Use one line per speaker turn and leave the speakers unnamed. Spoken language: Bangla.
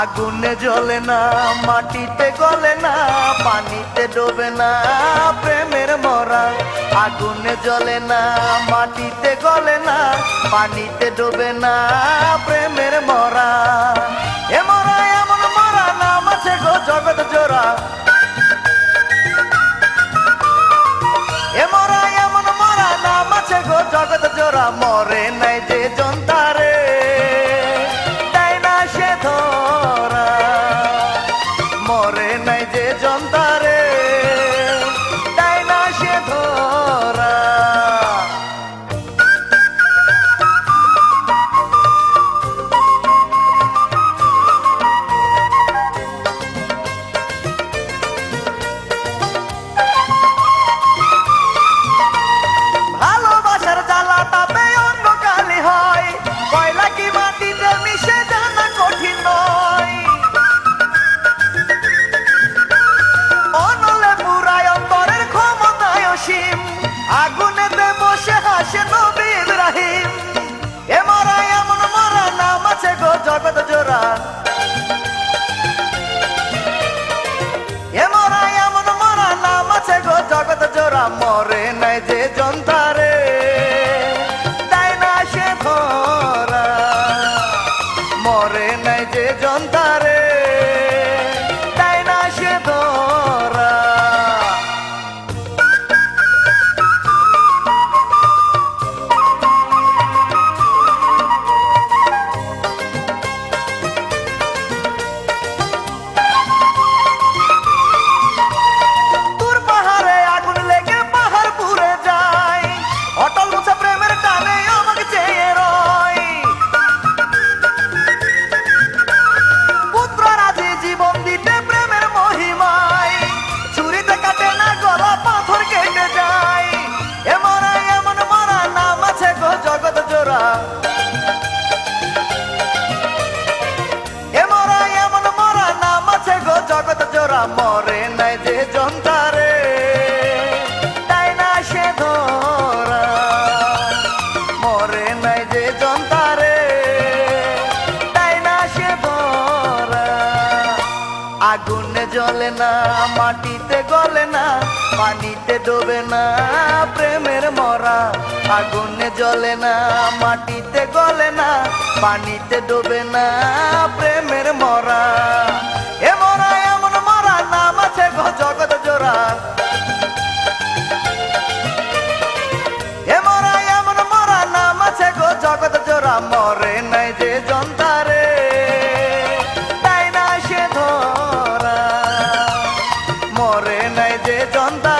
আগুনে জ্বলে না, মাটিতে গলে না, পানিতে ডোবে না প্রেমের মরা। আগুনে জ্বলে না, মাটিতে গলে না, পানিতে ডোবে না প্রেমের মরা। এ মরা, এমন মরা, নাম আছে গো জগৎ জোড়া। এ মরা, এমন মরা, নাম আছে গো জগৎ জোড়া। মরে নাই নাই আগুনেতে বসে হাসে নবী ইব্রাহিম এ মরা এমন মরা নাম আছে গো জগৎ জোড়া। এ মরা এমন মরা নাম আছে গো জগৎ জোড়া। মরে নাই যে জন্তারে তাই না সে ধরা। মরে নাই যে জন্তারে জন্তারে, তাই না সে ধরা? মরে নাই যে জন্তারে, তাই না সে ধরা? আগুনে জ্বলে না, মাটিতে গলে না, পানিতে ডোবে না প্রেমের মরা। আগুনে জ্বলে না, মাটিতে গলে না, পানিতে ডোবে না প্রেমের মরা। চন্দা